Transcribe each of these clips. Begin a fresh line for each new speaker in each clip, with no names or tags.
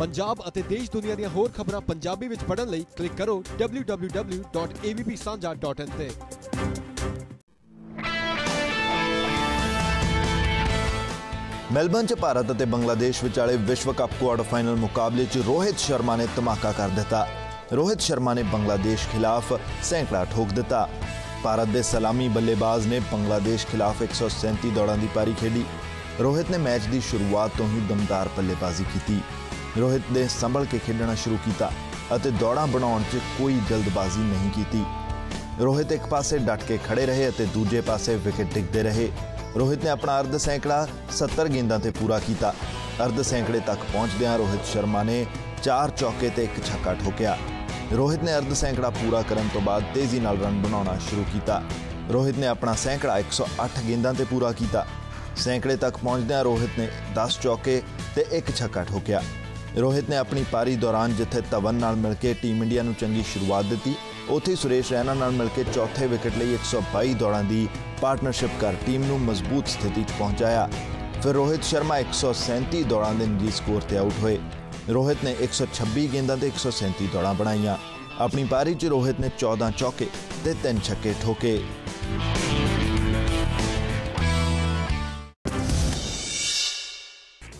ਪੰਜਾਬ ਅਤੇ ਦੇਸ਼ ਦੁਨੀਆ ਦੀਆਂ ਹੋਰ ਖਬਰਾਂ ਪੰਜਾਬੀ ਵਿੱਚ ਪੜ੍ਹਨ ਲਈ ਕਲਿੱਕ ਕਰੋ www.avpsanja.in ਤੇ।
ਮੈਲਬਨ 'ਚ ਭਾਰਤ ਅਤੇ ਬੰਗਲਾਦੇਸ਼ ਵਿਚਾਲੇ ਵਿਸ਼ਵ ਕੱਪ ਕੁਆਰਟਰ ਫਾਈਨਲ ਮੁਕਾਬਲੇ 'ਚ ਰੋਹਿਤ ਸ਼ਰਮਾ ਨੇ ਧਮਾਕਾ ਕਰ ਦਿੱਤਾ। ਰੋਹਿਤ ਸ਼ਰਮਾ ਨੇ ਬੰਗਲਾਦੇਸ਼ ਖਿਲਾਫ ਸੈਂਕੜਾ ਠੋਕ ਦਿੱਤਾ। ਭਾਰਤ ਦੇ ਸਲਾਮੀ ਬੱਲੇਬਾਜ਼ ਨੇ ਬੰਗਲਾਦੇਸ਼ ਖਿਲਾਫ 137 ਦੌੜਾਂ ਦੀ ਪਾਰੀ ਖੇਡੀ। ਰੋਹਿਤ ਨੇ ਮੈਚ ਦੀ ਸ਼ੁਰੂਆਤ ਤੋਂ ਹੀ ਦਮਦਾਰ ਬੱਲੇਬਾਜ਼ੀ ਕੀਤੀ। ਰੋਹਿਤ ਨੇ ਸੰਭਲ ਕੇ ਖੇਡਣਾ ਸ਼ੁਰੂ ਕੀਤਾ ਅਤੇ ਦੌੜਾਂ ਬਣਾਉਣ 'ਚ ਕੋਈ ਜਲਦਬਾਜ਼ੀ ਨਹੀਂ ਕੀਤੀ। ਰੋਹਿਤ ਇੱਕ ਪਾਸੇ ਡਟ ਕੇ ਖੜੇ ਰਹੇ ਅਤੇ ਦੂਜੇ ਪਾਸੇ ਵਿਕਟ ਟਿਕਦੇ ਰਹੇ। ਰੋਹਿਤ ਨੇ ਆਪਣਾ ਅਰਧ ਸੈਂਕੜਾ 70 ਗੇਂਦਾਂ ਤੇ ਪੂਰਾ ਕੀਤਾ। ਅਰਧ ਸੈਂਕੜੇ ਤੱਕ ਪਹੁੰਚਦਿਆਂ ਰੋਹਿਤ ਸ਼ਰਮਾ ਨੇ 4 ਚੌਕੇ ਤੇ ਇੱਕ ਛੱਕਾ ਠੋਕਿਆ। ਰੋਹਿਤ ਨੇ ਅਰਧ ਸੈਂਕੜਾ ਪੂਰਾ ਕਰਨ ਤੋਂ ਬਾਅਦ ਤੇਜ਼ੀ ਨਾਲ ਰਨ ਬਣਾਉਣਾ ਸ਼ੁਰੂ ਕੀਤਾ। ਰੋਹਿਤ ਨੇ ਆਪਣਾ ਸੈਂਕੜਾ 108 ਗੇਂਦਾਂ ਤੇ ਪੂਰਾ ਕੀਤਾ। ਸੈਂਕੜੇ ਤੱਕ ਪਹੁੰਚਦਿਆਂ ਰੋਹਿਤ ਨੇ 10 ਚੌਕੇ ਤੇ ਇੱਕ ਛੱਕਾ ਠੋਕਿਆ। ਰੋਹਿਤ ਨੇ ਆਪਣੀ ਪਾਰੀ ਦੌਰਾਨ ਜਿੱਥੇ ਧਵਨ ਨਾਲ ਮਿਲ ਕੇ ਟੀਮ ਇੰਡੀਆ ਨੂੰ ਚੰਗੀ ਸ਼ੁਰੂਆਤ ਦਿੱਤੀ, ਉੱਥੇ ਸੁਰੇਸ਼ ਰੈਨਾ ਨਾਲ ਮਿਲ ਕੇ ਚੌਥੇ ਵਿਕਟ ਲਈ 122 ਦੌੜਾਂ ਦੀ ਪਾਰਟਨਰਸ਼ਿਪ ਕਰ ਟੀਮ ਨੂੰ ਮਜ਼ਬੂਤ ਸਥਿਤੀ 'ਚ ਪਹੁੰਚਾਇਆ। ਫਿਰ ਰੋਹਿਤ ਸ਼ਰਮਾ 137 ਦੌੜਾਂ ਦੇ ਨਿੱਜੀ ਸਕੋਰ ਤੇ ਆਊਟ ਹੋਏ। ਰੋਹਿਤ ਨੇ 126 ਗੇਂਦਾਂ ਤੇ 137 ਦੌੜਾਂ ਬਣਾਈਆਂ। ਆਪਣੀ ਪਾਰੀ 'ਚ ਰੋਹਿਤ ਨੇ 14 ਚੌਕੇ ਤੇ 3 ਛੱਕੇ ਠੋਕੇ।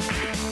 Thank you.